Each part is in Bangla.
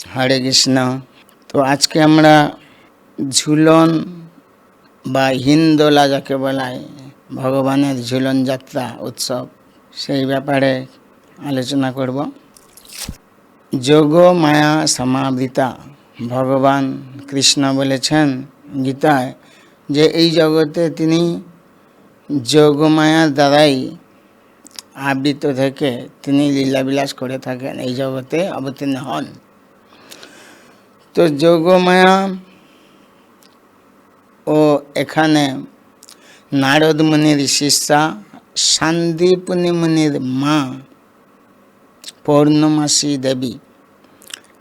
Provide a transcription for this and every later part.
হরে কৃষ্ণ। তো আজকে আমরা ঝুলন বা হিন্দোলা যাকে বলায় ভগবানের ঝুলন যাত্রা উৎসব, সেই ব্যাপারে আলোচনা করব। যোগ মায়া সমাবৃতা, ভগবান কৃষ্ণ বলেছেন গীতায় যে এই জগতে তিনি যোগমায়ার দ্বারাই আবৃত থেকে তিনি লীলাবিলাস করে থাকেন, এই জগতে অবতীর্ণ হন। তো যোগমায়া ও এখানে নারদ মুনির শিষ্যা শান্তিপুনি মুনির মা, পৌর্ণমাসী দেবী।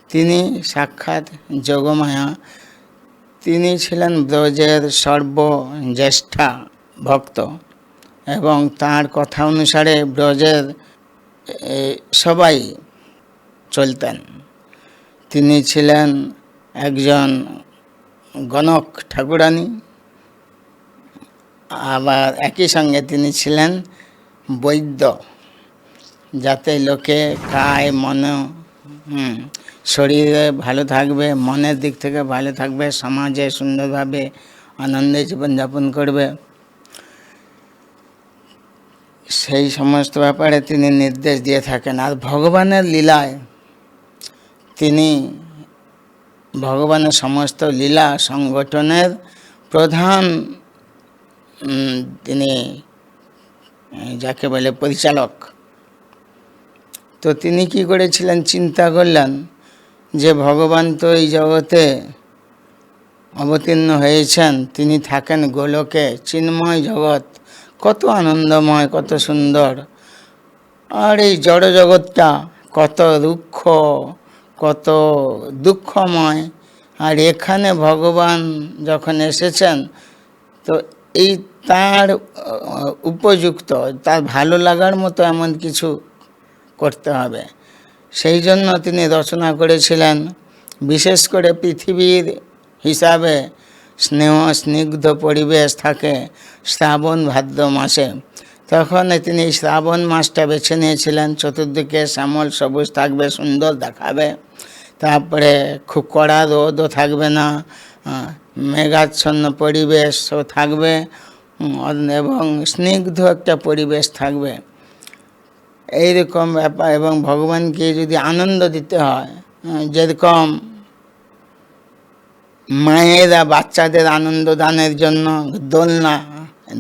তিনি সাক্ষাৎ যোগমায়া। তিনি ছিলেন ব্রজের সর্বজ্যেষ্ঠা ভক্ত এবং তার কথা অনুসারে ব্রজের সবাই চলতেন। তিনি ছিলেন একজন গণক ঠাকুরানী। আবার একই সঙ্গে তিনি ছিলেন বৈদ্য। যাতে লোকে কায় মন শরীরে ভালো থাকবে, মনের দিক থেকে ভালো থাকবে, সমাজে সুন্দরভাবে আনন্দে জীবনযাপন করবে। সেই সমস্ত ব্যাপারে তিনি নির্দেশ দিয়ে থাকেন। আর ভগবানের লীলায় তিনি ভগবানের সমস্ত লীলা সংগঠনের প্রধান তিনি যাকে বলে পরিচালক। তো তিনি কি করেছিলেন চিন্তা করলেন যে ভগবান তো এই জগতে অবতীর্ণ হয়েছেন, তিনি থাকেন গোলকে, চিন্ময় জগৎ, কত আনন্দময়, কত সুন্দর। আর এই জড় জগৎটা কত রুক্ষ কত দুঃখময়। আর এখানে ভগবান যখন এসেছেন, তো এই তার উপযুক্ত, তার ভালো লাগার মতো এমন কিছু করতে হবে। সেই জন্য তিনি রচনা করেছিলেন, বিশেষ করে পৃথিবীর হিসাবে স্নেহ, স্নিগ্ধ পরিবেশ থাকে শ্রাবণ ভাদ্র মাসে। তখন তিনি শ্রাবণ মাসটা বেছে নিয়েছিলেন, চতুর্দিকে শ্যামল সবুজ থাকবে, সুন্দর দেখাবে। তারপরে খুব কড়া রোদও থাকবে না মেঘাচ্ছন্ন পরিবেশও থাকবে এবং স্নিগ্ধ একটা পরিবেশ থাকবে। এইরকম ব্যাপার, এবং ভগবানকে যদি আনন্দ দিতে হয় যেরকম মায়েরা বাচ্চাদের আনন্দ দানের জন্য দোলনা,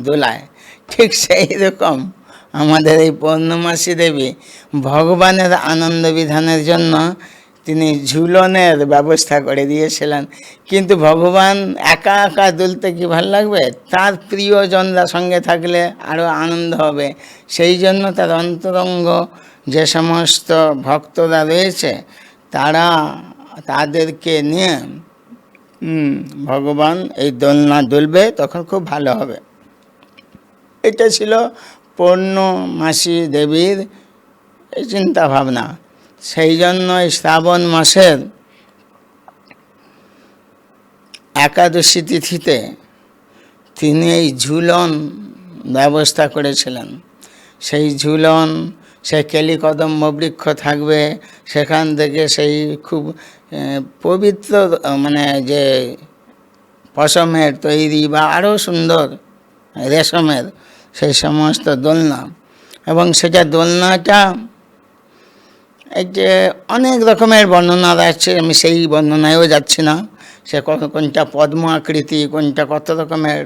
দোলায় ঠিক সেই রকম। আমাদের এই পূর্ণমাসী দেবী ভগবানের আনন্দ বিধানের জন্য তিনি ঝুলনের ব্যবস্থা করে দিয়েছিলেন। কিন্তু ভগবান একা একা দুলতে কি ভালো লাগবে? তার প্রিয়জনরা সঙ্গে থাকলে আরও আনন্দ হবে। সেই জন্য তার অন্তরঙ্গ যে সমস্ত ভক্তরা রয়েছে, তারা তাদেরকে নিয়ে ভগবান এই দোলনা দুলবে, তখন খুব ভালো হবে। এটা ছিল পূর্ণমাসী দেবীর চিন্তা ভাবনা সেই জন্য শ্রাবণ মাসের একাদশী তিথিতে তিনি এই ঝুলন ব্যবস্থা করেছিলেন। সেই ঝুলন, সেই কেলিকদম্ব বৃক্ষ থাকবে, সেখান থেকে সেই খুব পবিত্র মানে যে পশমের তৈরি বা আরও সুন্দর রেশমের সেই সমস্ত দোলনা। এবং সেটা দোলনাটা এই যে অনেক রকমের বর্ণনা আছে, আমি সেই বর্ণনায়ও যাচ্ছি না। সে কোনটা পদ্ম আকৃতি, কোনটা কত রকমের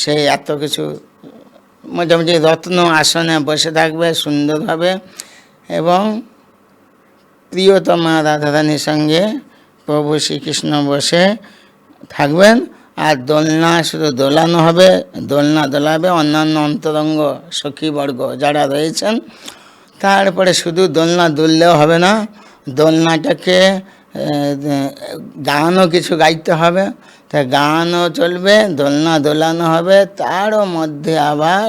সে এত কিছু মোটামুটি রত্ন আসনে বসে থাকবে সুন্দরভাবে। এবং প্রিয়তমা রাধারানীর সঙ্গে প্রভু শ্রীকৃষ্ণ বসে থাকবেন। আর দোলনা, শুধু দোলানো হবে, দোলনা দোলাবে অন্যান্য অন্তরঙ্গ সখীবর্গ যারা রয়েছেন। তারপরে শুধু দোলনা দুললেও হবে না, দোলনাটাকে গানও কিছু গাইতে হবে। তা গানও চলবে, দোলনা দোলানো হবে, তারও মধ্যে আবার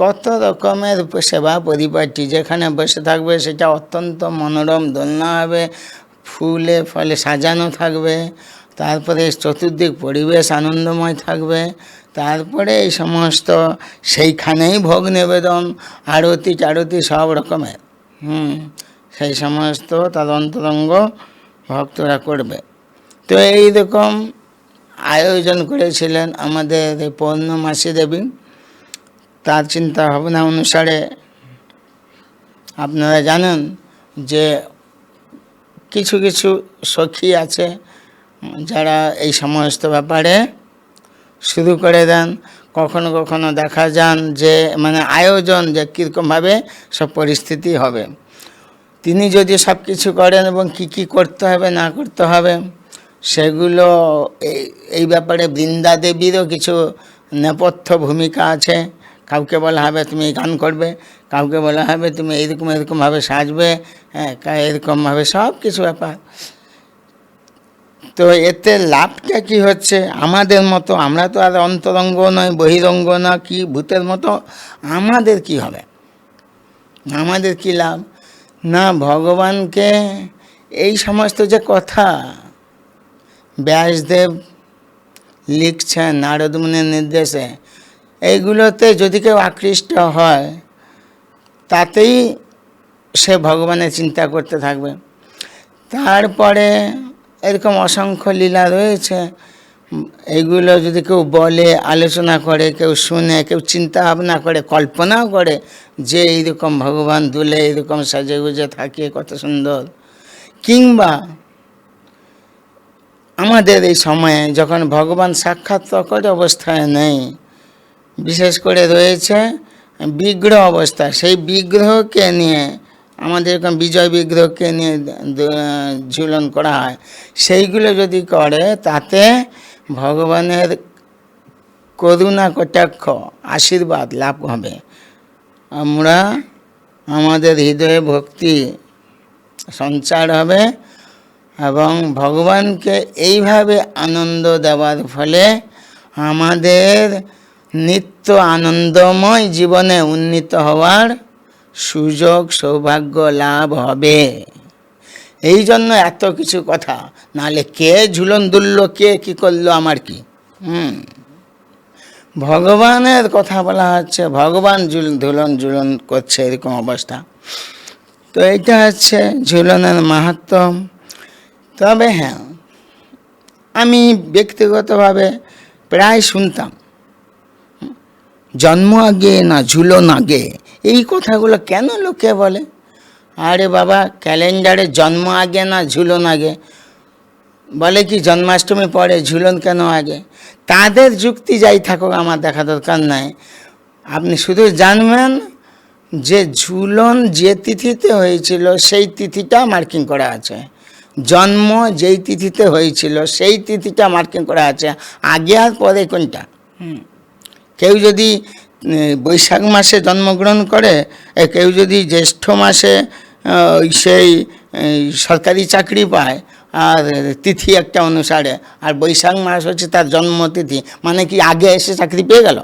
কত রকমের সেবা পরিপাটি, যেখানে বসে থাকবে সেটা অত্যন্ত মনোরম দোলনা হবে, ফুলে ফলে সাজানো থাকবে। তারপরে চতুর্দিক পরিবেশ আনন্দময় থাকবে। তারপরে এই সমস্ত সেইখানেই ভোগ নিবেদন, আরতি চারতি সব রকমের। হুম, সেই সমস্ত তার অন্তরঙ্গ ভক্তরা করবে। তো এই রকম আয়োজন করেছিলেন আমাদের এই পৌর্ণমাসী দেবী। তার চিন্তা ভাবনা অনুসারে আপনারা জানেন যে কিছু কিছু সখী আছে যারা এই সমস্ত ব্যাপারে শুরু করে দেন, কখনো কখনো দেখা যান যে মানে আয়োজন যে কীরকমভাবে সব পরিস্থিতি হবে। তিনি যদি সব কিছু করেন এবং কি কি করতে হবে, না করতে হবে, সেগুলো এই এই ব্যাপারে বৃন্দা দেবীরও কিছু নেপথ্য ভূমিকা আছে। কাউকে বলা হবে তুমি গান করবে, কাউকে বলা হবে তুমি এইরকম এরকমভাবে সাজবে হ্যাঁ এরকমভাবে সব কিছু ব্যাপার। তো এতে লাভটা কি হচ্ছে? আমাদের মতো, আমরা তো আর অন্তরঙ্গ নয় বহিরঙ্গ না, কি ভূতের মতো, আমাদের কি হবে? আমাদের কি লাভ? না, ভগবানকে এই সমস্ত যে কথা ব্যাসদেব লিখছেন নারদমুনির নির্দেশে, এইগুলোতে যদি কেউ আকৃষ্ট হয়, তাতেই সে ভগবানের চিন্তা করতে থাকবে। তারপরে এরকম অসংখ্য লীলা রয়েছে। এইগুলো যদি কেউ বলে, আলোচনা করে, কেউ শুনে, কেউ চিন্তা ভাবনা করে, কল্পনাও করে যে এইরকম ভগবান দুলে, এইরকম সাজে গুজে থাকে, কত সুন্দর। কিংবা আমাদের এই সময়ে যখন ভগবান সাক্ষাৎকার অবস্থায় নেই, বিশেষ করে রয়েছে বিগ্রহ অবস্থা, সেই বিগ্রহকে নিয়ে আমাদের এরকম বিজয় বিগ্রহকে নিয়ে ঝুলন করা হয়। সেইগুলো যদি করে, তাতে ভগবানের করুণা কটাক্ষ, আশীর্বাদ লাভ হবে। আমরা আমাদের হৃদয়ে ভক্তি সঞ্চার হবে এবং ভগবানকে এইভাবে আনন্দ দেওয়ার ফলে আমাদের নিত্য আনন্দময় জীবনে উন্নীত হওয়ার সুযোগ সৌভাগ্য লাভ হবে। এই জন্য এত কিছু কথা। নাহলে কে ঝুলন দুলল, কে কি করল আমার কি? হুম। ভগবানের কথা বলা হচ্ছে, ভগবান ঝুল ধুলন ঝুলন করছে এরকম অবস্থা। তো এটা হচ্ছে ঝুলনের মাহাত্ম। তবে হ্যাঁ আমি ব্যক্তিগতভাবে প্রায় শুনতাম, জন্ম আগে না ঝুলন আগে? এই কথাগুলো কেন লোকে বলে? আরে বাবা, ক্যালেন্ডারে জন্ম আগে না ঝুলন আগে? বলে কি জন্মাষ্টমী পরে ঝুলন কেন আগে? তাদের যুক্তি যাই থাকুক, আমার দেখা দরকার নাই। আপনি শুধু জানবেন যে ঝুলন যে তিথিতে হয়েছিল, সেই তিথিটা মার্কিং করা আছে। জন্ম যেই তিথিতে হয়েছিল, সেই তিথিটা মার্কিং করা আছে। আগে আর পরে কোনটা। কেউ যদি বৈশাখ মাসে জন্মগ্রহণ করে কেউ যদি জ্যৈষ্ঠ মাসে সেই সরকারি চাকরি পায়, আর তিথি একটা অনুসারে, আর বৈশাখ মাস হচ্ছে তার জন্মতিথি মানে কি আগে এসে চাকরি পেয়ে গেল?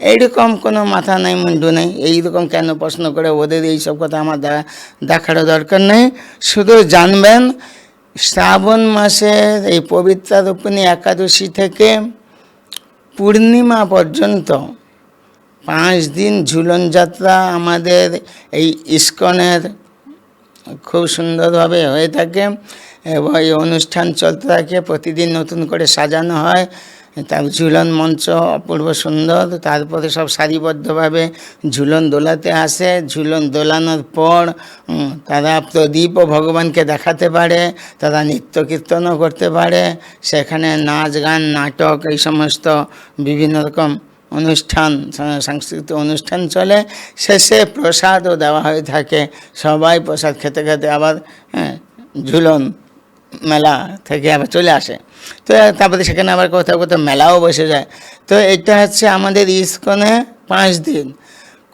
এইরকম কোনো মাথা নাই, মুন্ডু নেই, এইরকম কেন প্রশ্ন করে ওদের এইসব কথা আমার দেখা দেখারও দরকার নেই। শুধু জানবেন, শ্রাবণ মাসের এই পবিত্র রূপিণী একাদশী থেকে পূর্ণিমা পর্যন্ত পাঁচ দিন ঝুলন যাত্রা আমাদের এই ইস্কনের খুব সুন্দরভাবে হয়ে থাকে এবং এই অনুষ্ঠান চলতে থাকে, প্রতিদিন নতুন করে সাজানো হয়। তার ঝুলন মঞ্চ অপূর্ব সুন্দর, তারপরে সব সারিবদ্ধভাবে ঝুলন দোলাতে আসে। ঝুলন দোলানোর পর তারা প্রদীপও ভগবানকে দেখাতে পারে, তারা নৃত্য কীর্তনও করতে পারে। সেখানে নাচ, গান, নাটক এই সমস্ত বিভিন্ন রকম অনুষ্ঠান সাংস্কৃতিক অনুষ্ঠান চলে শেষে প্রসাদও দেওয়া হয়ে থাকে। সবাই প্রসাদ খেতে খেতে আবার হ্যাঁ, ঝুলন মেলা থেকে আবার চলে আসে। তো তারপরে সেখানে আবার কোথাও কোথাও মেলাও বসে যায়। তো এটা হচ্ছে আমাদের ইস্কনে পাঁচ দিন।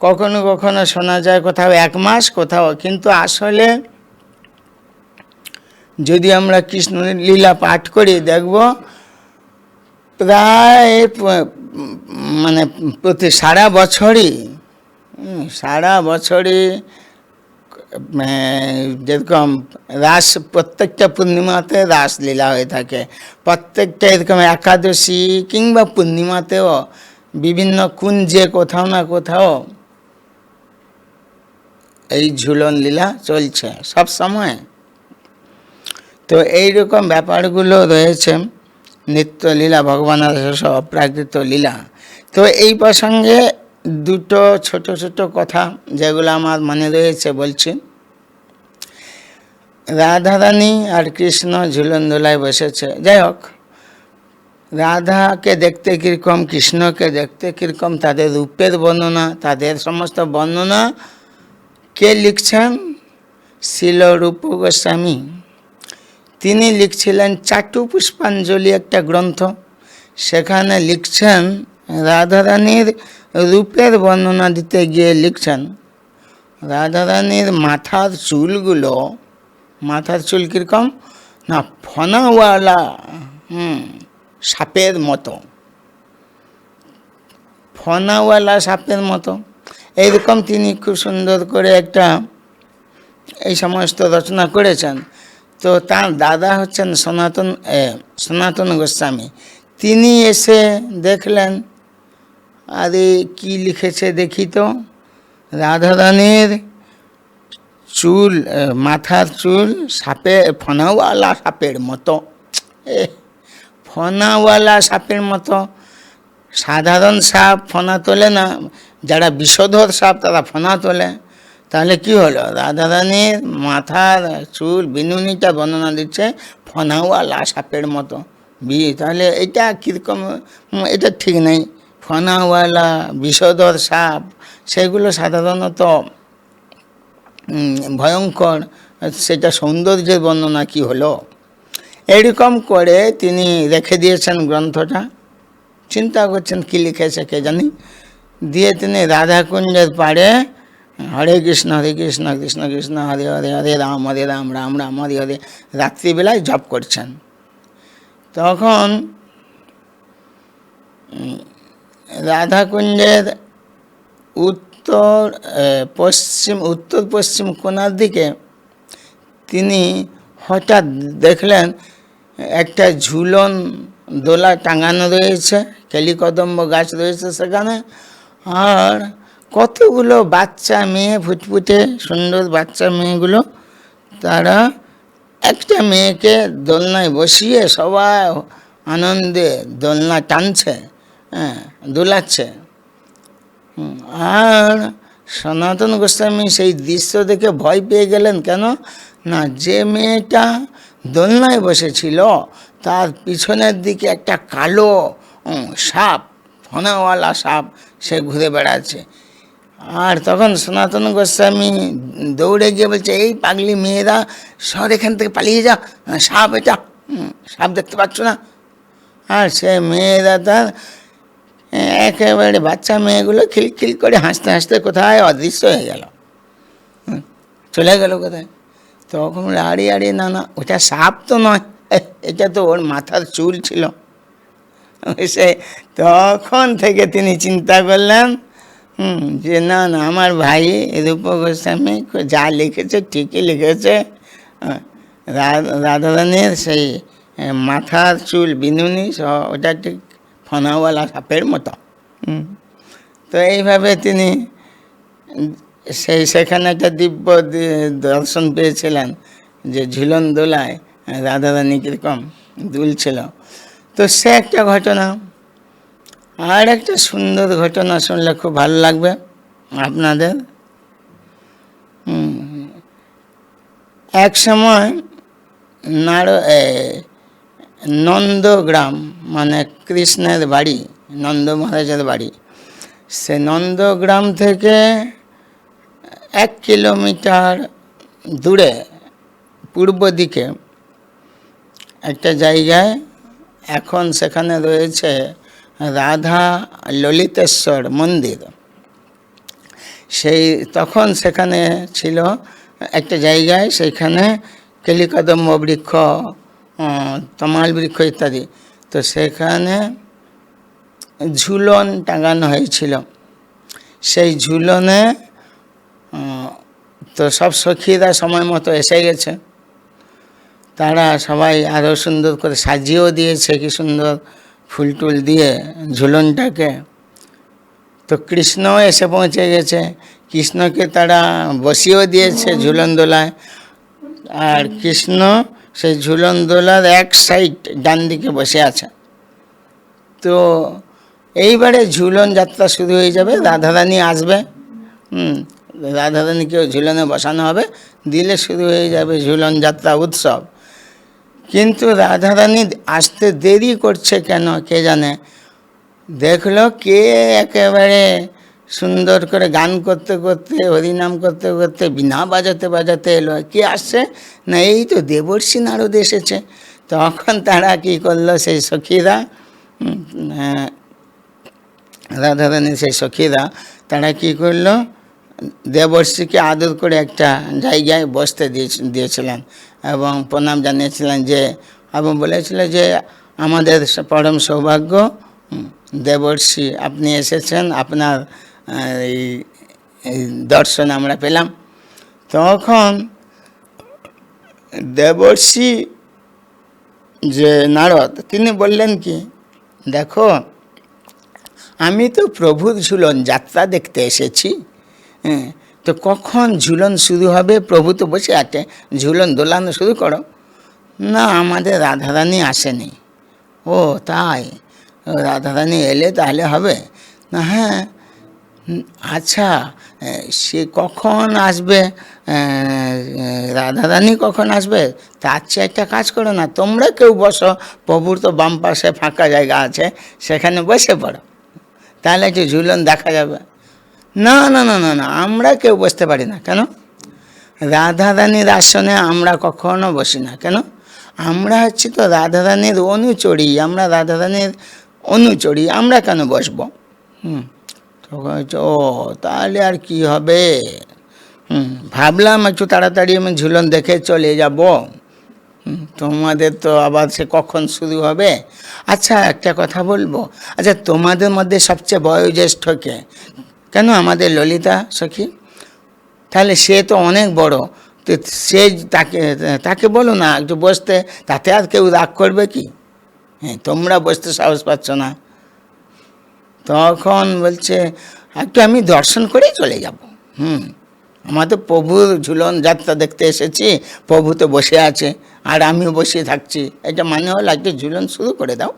কখনো কখনো শোনা যায় কোথাও এক মাস কোথাও কিন্তু আসলে যদি আমরা কৃষ্ণ লীলা পাঠ করি দেখব প্রায় মানে প্রতি সারা বছরই সারা বছরই যেরকম রাস, প্রত্যেকটা পূর্ণিমাতে রাসলীলা হয়ে থাকে। প্রত্যেকটা এরকম একাদশী কিংবা পূর্ণিমাতেও বিভিন্ন কুঞ্জে কোথাও না কোথাও এই ঝুলন লীলা চলছে সব সময়। তো এইরকম ব্যাপারগুলো রয়েছে। নিত্য লীলা, ভগবানের অপ্রাকৃত লীলা। তো এই প্রসঙ্গে দুটো ছোট ছোট কথা যেগুলো আমার মনে রয়েছে বলছি। রাধারানী আর কৃষ্ণ ঝুলন দোলায় বসেছে। যাই হোক, রাধাকে দেখতে কীরকম, কৃষ্ণকে দেখতে কীরকম, তাদের রূপের বর্ণনা, তাদের সমস্ত বর্ণনা কে লিখছেন? শিল রূপ গোস্বামী। তিনি লিখছিলেন চাটু পুষ্পাঞ্জলি একটা গ্রন্থ। সেখানে লিখছেন, রাধারানীর রূপের বর্ণনা দিতে গিয়ে লিখছেন, রাধারানীর মাথার চুলগুলো, মাথার চুল কীরকম? না, ফনাওয়ালা, হুম, সাপের মতো। ফনাওয়ালা সাপের মতো। এইরকম তিনি খুব সুন্দর করে একটা এই সমস্ত রচনা করেছেন। তো তার দাদা হচ্ছেন সনাতন সনাতন গোস্বামী। তিনি এসে দেখলেন, আরে কি লিখেছে দেখি তো। রাধারানীর চুল মাথার চুল সাপে, ফনাওয়ালা সাপের মতো। এ, ফনাওয়ালা সাপের মতো। সাধারণ সাপ ফনা তোলে না, যারা বিষধর সাপ তারা ফনা তোলে। তাহলে কি হলো? রাধারানীর মাথার চুল বিনুনিটা বর্ণনা দিচ্ছে ফনাওয়ালা সাপের মতো। বি তাহলে এটা কীরকম? এটা ঠিক নেই। ফনাওয়ালা, বিষধর সাপ, সেগুলো সাধারণত ভয়ঙ্কর। সেটা সৌন্দর্যের বর্ণনা কি হলো? এরকম করে তিনি রেখে দিয়েছেন গ্রন্থটা। চিন্তা করছেন কি লিখেছে কে জানি? দিয়ে তিনি রাধাকুঞ্জের পাড়ে হরে কৃষ্ণ হরে কৃষ্ণ কৃষ্ণ কৃষ্ণ হরে হরে হরে রাম হরে রাম রাম রাম হরে হরে। রাত্রিবেলায় জপ করছেন। তখন উম, রাধাকুঞ্জের উত্তর পশ্চিম উত্তর পশ্চিম কোণার দিকে তিনি হঠাৎ দেখলেন একটা ঝুলন দোলা টাঙানো রয়েছে কেলিকদম্ব গাছ রয়েছে সেখানে। আর কতগুলো বাচ্চা মেয়ে, ফুটফুটে সুন্দর বাচ্চা মেয়েগুলো, তারা একটা মেয়েকে দোলনায় বসিয়ে সবাই আনন্দে দোলনা টানছে হ্যাঁ দোলাচ্ছে। আর সনাতন গোস্বামী সেই দৃশ্য দেখে ভয় পেয়ে গেলেন কেন? না, যে মেয়েটা দোলনায় বসেছিল, তার পিছনের দিকে একটা কালো সাপ, ফনাওয়ালা সাপ, সে ঘুরে বেড়াচ্ছে। আর তখন সনাতন গোস্বামী দৌড়ে গিয়ে বলছে, এই পাগলি মেয়েরা, সর এখান থেকে পালিয়ে যা সাপ এটা সাপ দেখতে পাচ্ছ না? আর সে মেয়েরা তার একেবারে বাচ্চা মেয়েগুলো খিলখিল করে হাসতে হাসতে কোথায় অদৃশ্য হয়ে গেল। চলে গেল কোথায়? তখন আড়ি আড়ি না না ওটা সাপ তো নয় এটা তো ওর মাথার চুল ছিল। সে তখন থেকে তিনি চিন্তা করলেন হুম, যে না না আমার ভাই রূপ গোস্বামী যা লিখেছে ঠিকই লিখেছে। রাধারানীর সেই মাথার চুল বিনুনি ওটা ঠিক ফনাওয়ালা সাপের মতো। হুম। তো এইভাবে তিনি সেই সেখানে একটা দিব্য দর্শন পেয়েছিলেন যে ঝুলন দোলায় রাধারানী কীরকম দুলছিল। তো সে একটা ঘটনা আর একটা সুন্দর ঘটনা শুনলে খুব ভালো লাগবে আপনাদের। এক সময় নার নন্দগ্রাম মানে কৃষ্ণের বাড়ি, নন্দ মহারাজের বাড়ি। সে নন্দগ্রাম থেকে এক কিলোমিটার দূরে, পূর্ব দিকে, একটা জায়গায় এখন সেখানে রয়েছে রাধা ললিতেশ্বর মন্দির। সেই তখন সেখানে ছিল একটা জায়গায় সেইখানে কেলিকদম্ব বৃক্ষ তমাল বৃক্ষ ইত্যাদি। তো সেখানে ঝুলন টাঙানো হয়েছিল। সেই ঝুলনে তো সব সখীরা সময় মতো এসে গেছে। তারা সবাই আরও সুন্দর করে সাজিয়েও দিয়েছে, কি সুন্দর ফুল টুল দিয়ে ঝুলনটাকে। তো কৃষ্ণও এসে পৌঁছে গেছে। কৃষ্ণকে তারা বসিয়েও দিয়েছে ঝুলন দোলায়। আর কৃষ্ণ সেই ঝুলন দোলার এক সাইড ডান দিকে বসে আছে। তো এইবারে ঝুলন যাত্রা শুরু হয়ে যাবে। রাধারানী আসবে। হুম রাধারানীকে ঝুলনে বসানো হবে। দিলে শুরু হয়ে যাবে ঝুলন যাত্রা উৎসব। কিন্তু রাধারানী আসতে দেরি করছে কেন কে জানে? দেখল কে একেবারে সুন্দর করে গান করতে করতে হরিনাম করতে করতে বিনা বাজাতে বাজাতে এলো। কে আসছে? না এই তো দেবর্ষী নারদ এসেছে। তখন তারা কি করল সেই সখীরা উম, আহ, রাধারানী সেই সখীরা তারা কি করল দেবর্ষীকে আদর করে একটা জায়গায় বসতে দিয়ে দিয়েছিলেন। এবং প্রণাম জানিয়েছিলেন যে, এবং বলেছিল যে, আমাদের পরম সৌভাগ্য দেবর্ষী আপনি এসেছেন, আপনার এই এই দর্শন আমরা পেলাম। তখন দেবর্ষী যে নারদ, তিনি বললেন কি, দেখো, আমি তো প্রভুর ঝুলন যাত্রা দেখতে এসেছি হ্যাঁ তো কখন ঝুলন শুরু হবে? প্রভু তো বসে আছে। ঝুলন দোলানো শুরু করো। না, আমাদের রাধারানী আসেনি। ও, তাই? রাধারানী এলে তাহলে হবে? না হ্যাঁ। আচ্ছা সে কখন আসবে? রাধারানী কখন আসবে? তার চেয়ে একটা কাজ করো না। তোমরা কেউ বসো। প্রভুর তো বাম পাশে ফাঁকা জায়গা আছে। সেখানে বসে পড়ো। তাহলে একটু ঝুলন দেখা যাবে। না না না না না, আমরা কেউ বসতে পারি না, কেন? রাধারানীর আসনে আমরা কখনো বসি না, কেন? আমরা হচ্ছি তো রাধারানীর অনুচরী, আমরা রাধারানীর অনুচরী, আমরা কেন বসবো? হুম ও, তাহলে আর কি হবে? হুম, ভাবলাম একটু তাড়াতাড়ি আমি ঝুলন দেখে চলে যাব। তোমাদের তো আবার সে কখন শুরু হবে? আচ্ছা একটা কথা বলব। আচ্ছা তোমাদের মধ্যে সবচেয়ে বয়োজ্যেষ্ঠকে কেন আমাদের ললিতা, সখী? তাহলে সে তো অনেক বড়। তো সে তাকে তাকে বলো না, একটু বসতে। তাতে আর কেউ রাগ করবে কি? হ্যাঁ তোমরা বসতে সাহস পাচ্ছ না। তখন বলছে একটু আমি দর্শন করেই চলে যাব। হুম, আমার তো প্রভুর ঝুলন যাত্রা দেখতে এসেছি। প্রভু তো বসে আছে, আর আমিও বসে থাকছি। এটা মানে হলো একটু ঝুলন শুরু করে দাও।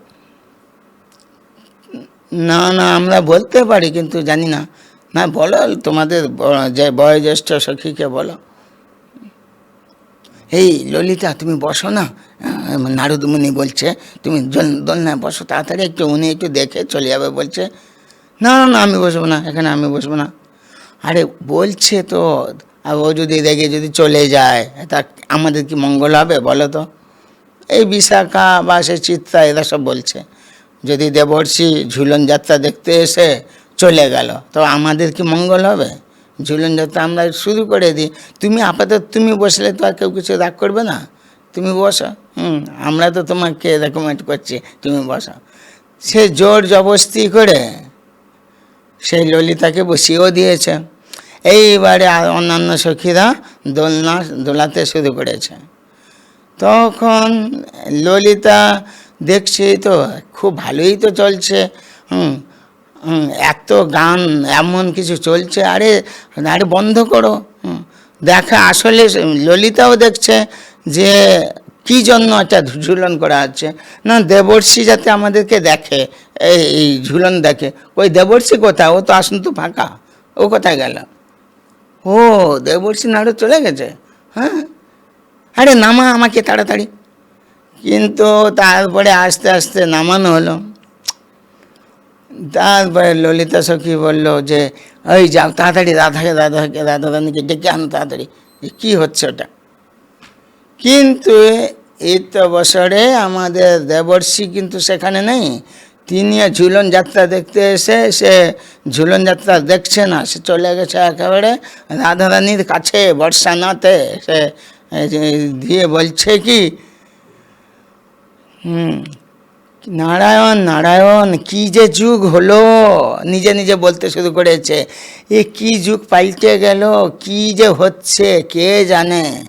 না না, আমরা বলতে পারি, কিন্তু জানি না। না, বলো, তোমাদের যে বয়োজ্যেষ্ঠ সখীকে বলো। এই ললিতা, তুমি বসো না। নারদমুনি বলছে, তুমি দোলনায় বসো, তাড়াতাড়ি একটু, উনি একটু দেখে চলে যাবে, বলছে, না না আমি বসবো না, এখানে আমি বসবো না। আরে, বলছে তো, আর ও যদি রেগে যদি চলে যায়, তা আমাদের কি মঙ্গল হবে, বলো তো। এই বিশাখা বা সে চিত্রা, এরা সব বলছে। যদি দেবর্ষি ঝুলন যাত্রা দেখতে এসে চলে গেল। তো আমাদের কি মঙ্গল হবে? ঝুলন যাত্রা আমরা শুরু করে দিই। তুমি আপাতত তুমি বসলে তো আর কেউ কিছু রাগ করবে না। তুমি বসো। হুম আমরা তো তোমাকে রেকমেন্ড করছি তুমি বসো। সে জোর জবস্তি করে সেই ললিতাকে বসিয়েও দিয়েছে। এইবারে আর অন্যান্য সখীরা দোলনা দোলাতে শুরু করেছে। তখন ললিতা দেখছি তো খুব ভালোই তো চলছে। হুম হুম, এত গান, এমন কিছু চলছে, আরে আরে বন্ধ করো। দেখা, আসলে ললিতাও দেখছে যে কি জন্য একটা ঝুলন করা হচ্ছে। না, দেবর্ষি যাতে আমাদেরকে দেখে, এই ঝুলন দেখে। ওই দেবর্ষি কোথায়? ও তো আসুন তো ফাঁকা। ও কোথায় গেল? ও, দেবর্ষি নাড়ু চলে গেছে। হ্যাঁ? আরে নামা আমাকে তাড়াতাড়ি। কিন্তু তারপরে আস্তে আস্তে নামানো হলো। তারপরে ললিতা সখী বলল যে ওই যাও, তাড়াতাড়ি, রাধাকে রাধাকে রাধা রানীকে ডেকে আনো তাড়াতাড়ি। কী হচ্ছে ওটা? কিন্তু বছরে আমাদের দেবর্ষি কিন্তু সেখানে নেই। তিনি ঝুলন যাত্রা দেখতে এসে, সে ঝুলন যাত্রা দেখছে না। সে চলে গেছে একেবারে রাধারানীর কাছে বর্ষানাতে সে দিয়ে বলছে কি, হুম নারায়ণ নারায়ণ, কি যে যুগ হলো? নিজে নিজে বলতে শুরু করেছে। এ কি যুগ পাল্টে গেল? কি যে হচ্ছে? কে জানে?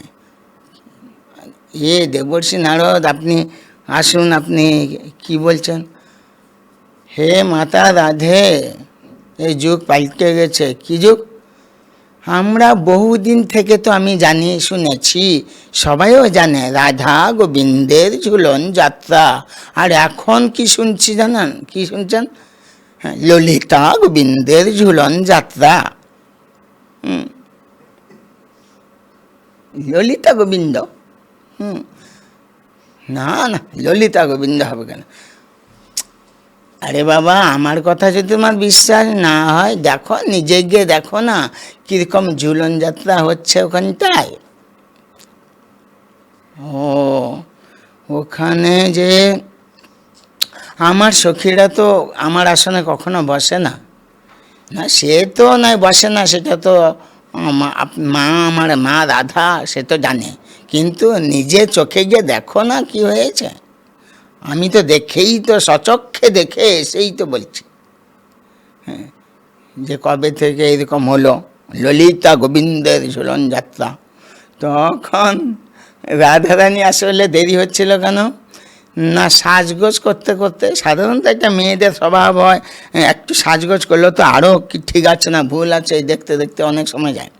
এ দেবর্ষী নারদ, আপনি আসুন, আপনি কি বলছেন? হে মাতা রাধে এই যুগ পাল্টে গেছে। কি যুগ? আমরা বহুদিন থেকে তো আমি জানি শুনেছি। সবাইও জানে রাধা গোবিন্দের ঝুলন যাত্রা। আর এখন কি শুনছি জানেন? কি শুনছেন? হ্যাঁ, ললিতা গোবিন্দের ঝুলন যাত্রা। ললিতা গোবিন্দ? হুম। না না ললিতা গোবিন্দ হবে কেন? আরে বাবা, আমার কথা যদি তোমার বিশ্বাস না হয়, দেখো, নিজে গিয়ে দেখো না কীরকম ঝুলন যাত্রা হচ্ছে ওখানটায়। ও, ওখানে যে আমার সখীরা তো আমার আসনে কখনো বসে না। না, সে তো নয়, বসে না, সেটা তো মা, আমার মা রাধা সে তো জানে। কিন্তু নিজে চোখে গিয়ে দেখো না কি হয়েছে। আমি তো দেখেই তো, সচক্ষে দেখে এসেই তো বলছি। হ্যাঁ যে কবে থেকে এরকম হলো, ললিতা গোবিন্দের ঝুলন যাত্রা, তখন রাধারানী আসলে দেরি হচ্ছিল কেন? না, সাজগোজ করতে করতে, সাধারণত একটা মেয়েদের স্বভাব হয়, একটু সাজগোজ করলে তো আরও কি ঠিক আছে না, ভুল আছে দেখতে দেখতে অনেক সময় যায়।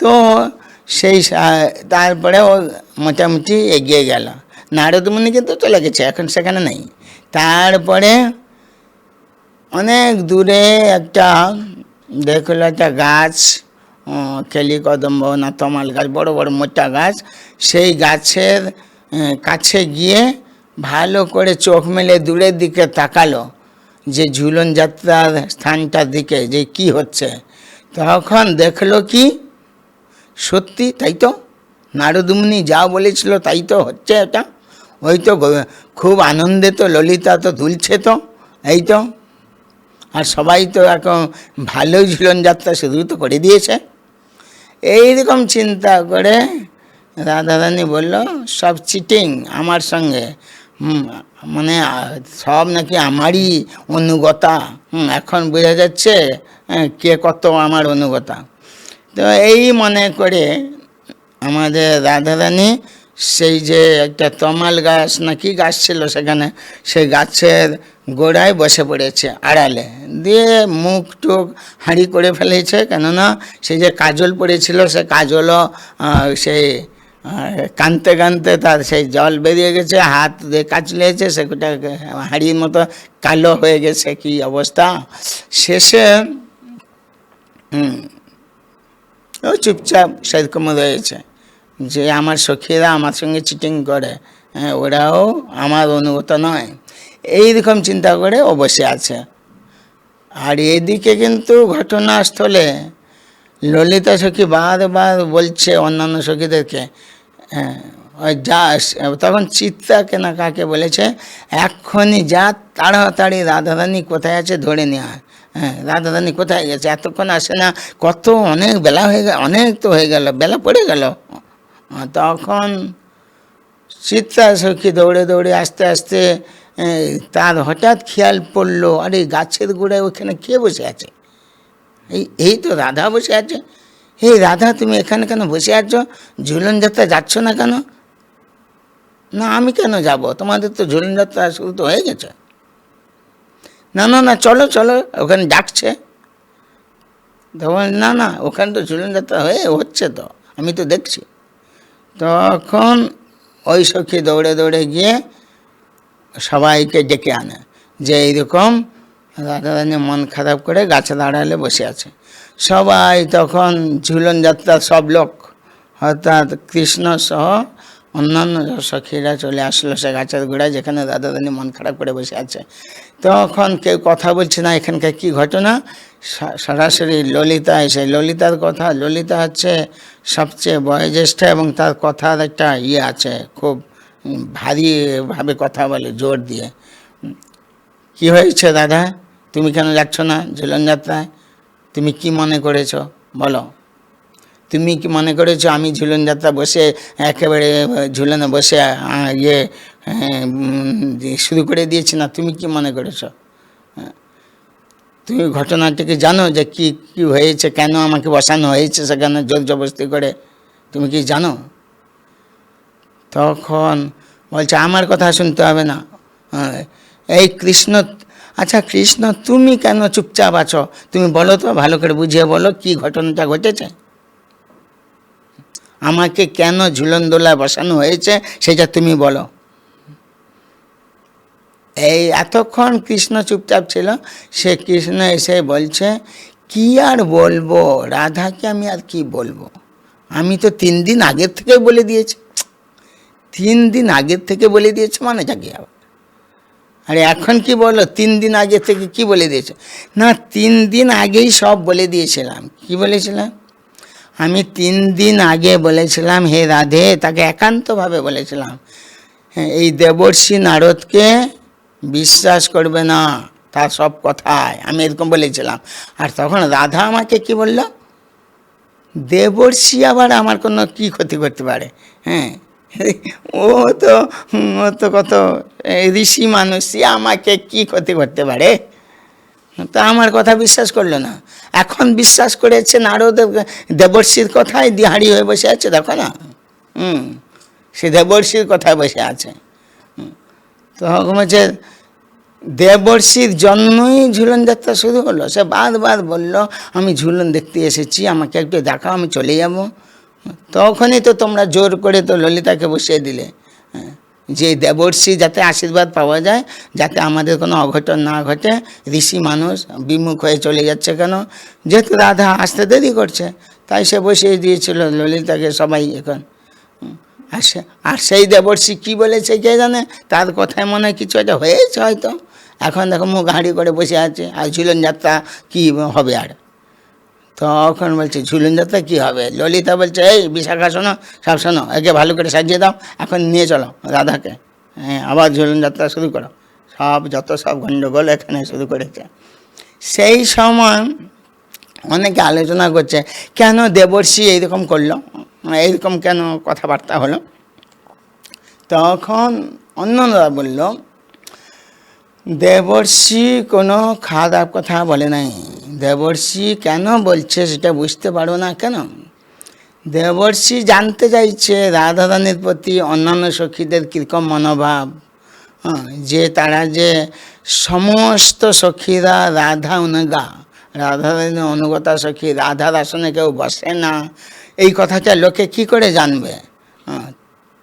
তো সেই তারপরে ও মোটামুটি এগিয়ে গেল। নারদমুনি কিন্তু চলে গেছে, এখন সেখানে নেই। তারপরে অনেক দূরে একটা, দেখল একটা গাছ কেলি, কদম্ব, না, তমাল গাছ, বড় বড়, মোটা গাছ। সেই গাছের কাছে গিয়ে ভালো করে চোখ মেলে দূরের দিকে তাকালো, যে ঝুলন যাত্রার স্থানটার দিকে, যে কি হচ্ছে। তখন দেখল কি, সত্যি তাই তো? নারদমুনি যা বলেছিল তাই তো হচ্ছে এটা? ওই তো খুব আনন্দে তো ললিতা তো দুলছে তো এই তো। আর সবাই তো এখন ভালোই ঝুলন যাত্রা শুরু তো করে দিয়েছে। এইরকম চিন্তা করে রাধারানী বলল সব চিটিং আমার সঙ্গে। মানে সব নাকি আমারই অনুগতা। এখন বোঝা যাচ্ছে হ্যাঁ, কে কত আমার অনুগতা। তো এই মনে করে আমাদের রাধারানী সেই যে একটা তমাল গাছ না কি গাছ ছিল সেখানে, সেই গাছের গোড়ায় বসে পড়েছে আড়ালে। দিয়ে মুখ টুক হাঁড়ি করে ফেলেছে, কেননা সেই যে কাজল পড়েছিল, সে কাজলও সেই কানতে কানতে তার সেই জল বেরিয়ে গেছে, হাত দিয়ে কাচলেছে সেটা হাঁড়ির মতো কালো হয়ে গেছে, কি অবস্থা? শেষে, হুম, ও চুপচাপ সেরকম রয়েছে। যে আমার সখীরা আমার সঙ্গে চিটিং করে হ্যাঁ ওরাও আমার অনুগত নয়। এইরকম চিন্তা করে বসে আছে। আর এদিকে কিন্তু ঘটনাস্থলে ললিতা সখী বারবার বলছে অন্যান্য সখীদেরকে হ্যাঁ ওই যা, তখন চিত্রাকে না কাকে বলেছে? এক্ষুনি যা তাড়াতাড়ি রাধারানী কোথায় আছে ধরে নেওয়া হ্যাঁ রাধারানী কোথায় গেছে? এতক্ষণ আসে না, কত অনেক বেলা হয়ে গেল অনেক তো হয়ে গেল, বেলা পড়ে গেল। তখন চিত্রা সখী দৌড়ে দৌড়ে আস্তে আস্তে তার হঠাৎ খেয়াল পড়ল, আরে গাছের গোড়ায় ওখানে কে বসে আছে? এই এই তো রাধা বসে আছে। এই রাধা, তুমি এখানে কেন বসে আছো? ঝুলন যাত্রা যাচ্ছ না কেন? না, আমি কেন যাব? তোমাদের তো ঝুলন যাত্রা শুরু তো হয়ে গেছে। না না না, চলো চলো, ওখানে ডাকছে। তখন না না, ওখানে তো ঝুলন যাত্রা হয়ে, হচ্ছে তো, আমি তো দেখছি। তখন ওই সখী দৌড়ে দৌড়ে গিয়ে সবাইকে ডেকে আনে যে এইরকম রাধারানী মন খারাপ করে গাছে দাঁড়ালে বসে আছে। সবাই তখন ঝুলন যাত্রা সব লোক, অর্থাৎ কৃষ্ণ সহ অন্যান্য সখীরা চলে আসলো সে গাছের গোড়ায় যেখানে রাধারানী মন খারাপ করে বসে আছে। তখন কেউ কথা বলছে না, এখানকার কি ঘটনা? সরাসরি ললিতা এসে, ললিতার কথা, ললিতা হচ্ছে সবচেয়ে বয়োজ্যেষ্ঠ এবং তার কথার একটা ইয়ে আছে, খুব ভারীভাবে কথা বলে, জোর দিয়ে। কি হয়েছে দাদা? তুমি কেন যাচ্ছ না ঝুলন যাত্রায় তুমি কি মনে করেছ? বলো। তুমি কি মনে করেছ আমি ঝুলন যাত্রা বসে একেবারে ঝুলনে বসে ইয়ে শুরু করে দিয়েছি না? তুমি কি মনে করেছ? হ্যাঁ। তুমি ঘটনাটিকে জানো যে কি কি হয়েছে কেন আমাকে বসানো হয়েছে সেখানে জোর জবরদস্তি করে? তুমি কি জানো? তখন বলছে আমার কথা শুনতে হবে না। হ্যাঁ, এই কৃষ্ণ আচ্ছা কৃষ্ণ তুমি কেন চুপচাপ আছো? তুমি বলো তো ভালো করে বুঝিয়ে বলো কি ঘটনাটা ঘটেছে? আমাকে কেন ঝুলন দোলায় বসানো হয়েছে সেটা তুমি বলো। এই এতক্ষণ কৃষ্ণ চুপচাপ ছিল, সে কৃষ্ণ এসে বলছে, কি আর বলব? রাধাকে আমি আর কি বলব? আমি তো তিন দিন আগের থেকে বলে দিয়েছি। তিন দিন আগের থেকে বলে দিয়েছে মানে যাকে আবার। আরে এখন কি বলো? তিন দিন আগে থেকে কি বলে দিয়েছে? না, তিন দিন আগেই সব বলে দিয়েছিলাম। কি বলেছিলাম? আমি তিন দিন আগে বলেছিলাম হে রাধে তাকে একান্তভাবে বলেছিলাম হ্যাঁ, এই দেবর্ষি নারদকে বিশ্বাস করবে না তার সব কথায়। আমি এরকম বলেছিলাম। আর তখন রাধা আমাকে কি বলল? দেবর্ষি আবার আমার কোনো কি ক্ষতি করতে পারে? হ্যাঁ ও তো ও তো কত ঋষি মানুষ আমাকে কি ক্ষতি করতে পারে? তা আমার কথা বিশ্বাস করল না। এখন বিশ্বাস করেছে নারদের দেবর্ষির কথায় দিহাড়ি হয়ে বসে আছে দেখো না। হুম সে দেবর্ষির কথায় বসে আছে। তো বলছে দেবর্ষির জন্যই ঝুলন যাত্রা শুরু হলো। সে বারবার বলল আমি ঝুলন দেখতে এসেছি আমাকে একটু দেখাও আমি চলে যাব। তখনই তো তোমরা জোর করে তো ললিতাকে বসিয়ে দিলে। হ্যাঁ, যে দেবর্ষি যাতে আশীর্বাদ পাওয়া যায়, যাতে আমাদের কোনো অঘটন না ঘটে, ঋষি মানুষ বিমুখ হয়ে চলে যাচ্ছে কেন? যেহেতু রাধা আসতে দেরি করছে, তাই সে বসিয়ে দিয়েছিল, ললিতাকে সবাই এখন। আর সে, আর সেই দেবর্ষি কী বলেছে কে জানে? তার কথায় মনে হয় কিছু একটা হয়েছে হয়তো। এখন দেখো মুখ হাঁড়ি করে বসে আছে, আর ঝুলন যাত্রা কী হবে আর? তখন বলছে ঝুলন যাত্রা কী হবে? ললিতা বলছে, এই বিশাখা শোনো, সব শোনো, একে ভালো করে সাজিয়ে দাও, এখন নিয়ে চলো রাধাকে। হ্যাঁ আবার ঝুলন যাত্রা শুরু করো। সব, যত সব গণ্ডগোল এখানে শুরু করেছে। সেই সময় অনেকে আলোচনা করছে, কেন দেবর্ষি এইরকম করল? এইরকম কেন কথাবার্তা হলো? তখন অন্যরা বলল, দেবর্ষি কোনো খারাপ কথা বলে নাই। দেবর্ষি কেন বলছে সেটা বুঝতে পারো না কেন? দেবর্ষি জানতে চাইছে রাধারানীর প্রতি অন্যান্য সখীদের কীরকম মনোভাব। হ্যাঁ, যে তারা যে সমস্ত সখীরা রাধা অনুগা রাধারানী অনুগতা সখী রাধার আসনে কেউ বসে না এই কথাটা লোকে কি করে জানবে? হ্যাঁ,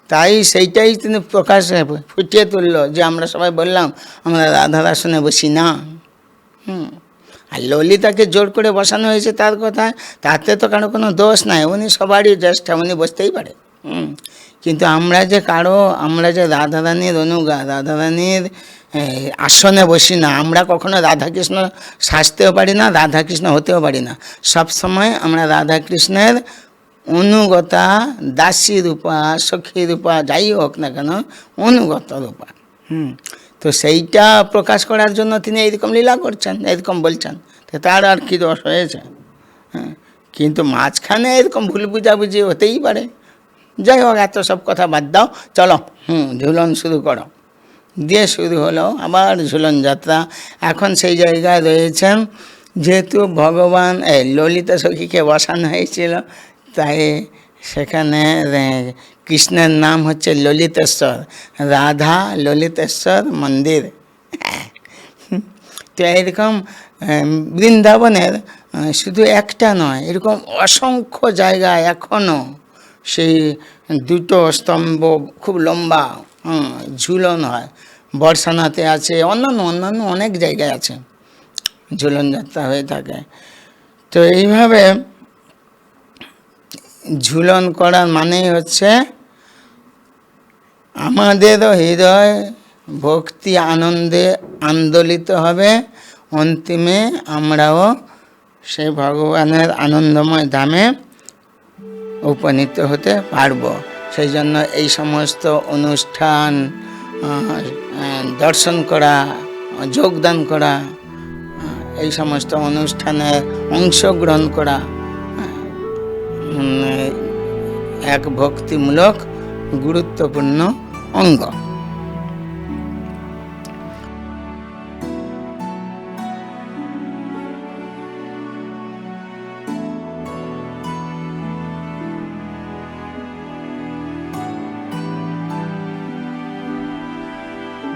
তাই সেইটাই তিনি প্রকাশে ফুটিয়ে তুললো যে আমরা সবাই বললাম আমরা রাধার আসনে বসি না। হুম। আর ললিতাকে জোর করে বসানো হয়েছে তার কথা, তাতে তো কারও কোনো দোষ নাই, উনি সবারই জ্যেষ্ঠ উনি বসতেই পারে। কিন্তু আমরা যে কারও, আমরা যে রাধারানীর অনুগা রাধারানীর আসনে বসি না, আমরা কখনো রাধাকৃষ্ণ সাজতেও পারি না, রাধাকৃষ্ণ হতেও পারি না। সব সময় আমরা রাধাকৃষ্ণের অনুগতা, দাসী রূপা, সখী রূপা, যাই হোক না কেন, অনুগত রূপা। হুম। সেইটা প্রকাশ করার জন্য তিনি এইরকম লীলা করছেন এরকম বলছেন। তো তার আর কি দোষ হয়েছে? হ্যাঁ কিন্তু মাঝখানে এরকম ভুল বুঝাবুঝি হতেই পারে। যাই হোক, এত সব কথা বাদ দাও। চলো, হুম, ঝুলন শুরু করো। দিয়ে শুরু হলো আবার ঝুলন যাত্রা। এখন সেই জায়গায় রয়েছেন যেহেতু ভগবান, এই ললিতা সখীকে বসানো হয়েছিল, তাই সেখানে কৃষ্ণের নাম হচ্ছে ললিতেশ্বর, রাধা ললিতেশ্বর মন্দির। তো এরকম বৃন্দাবনের শুধু একটা নয়, এরকম অসংখ্য জায়গায় এখনও সেই দুটো স্তম্ভ খুব লম্বা ঝুলন হয়। বর্ষানাতে আছে, অন্যান্য অন্যান্য অনেক জায়গায় আছে, ঝুলন যাত্রা হয়ে থাকে। তো এইভাবে ঝুলন করার মানেই হচ্ছে আমাদেরও হৃদয় ভক্তি আনন্দে আন্দোলিত হবে। অন্তিমে আমরাও সেই ভগবানের আনন্দময় ধামে উপনীত হতে পারব। সেই জন্য এই সমস্ত অনুষ্ঠান দর্শন করা, যোগদান করা এই সমস্ত অনুষ্ঠানে অংশগ্রহণ করা এক ভক্তিমূলক গুরুত্বপূর্ণ অঙ্গ।